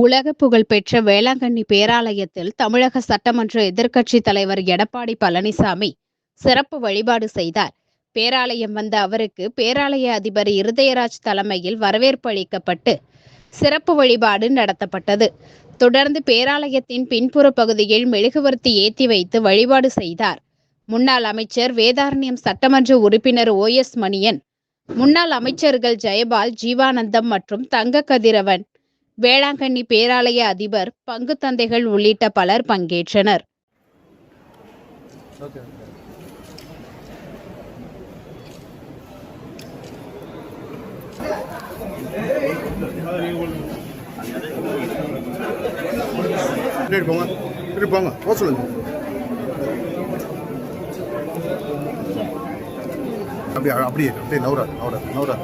உலக புகழ்பெற்ற வேளாங்கண்ணி பேராலயத்தில் தமிழக சட்டமன்ற எதிர்க்கட்சி தலைவர் எடப்பாடி பழனிசாமி சிறப்பு வழிபாடு செய்தார். பேராலயம் வந்த அவருக்கு பேராலய அதிபர் இருதயராஜ் தலைமையில் வரவேற்பு அளிக்கப்பட்டு சிறப்பு வழிபாடு நடத்தப்பட்டது. தொடர்ந்து பேராலயத்தின் பின்புற பகுதியில் மெழுகுவர்த்தி ஏற்றி வைத்து வழிபாடு செய்தார். முன்னாள் அமைச்சர் வேதாரண்யம் சட்டமன்ற உறுப்பினர் ஓ எஸ் மணியன் முன்னாள் அமைச்சர்கள் ஜெயபால் ஜீவானந்தம் மற்றும் தங்க கதிரவன் வேளாங்கண்ணி பேராலய அதிபர் பங்கு தந்தைகள் உள்ளிட்ட பலர் பங்கேற்றனர். போங்க போக சொல்லுங்க அப்படியே அப்படியே அப்படியே நவுரா நவுரா நவுரா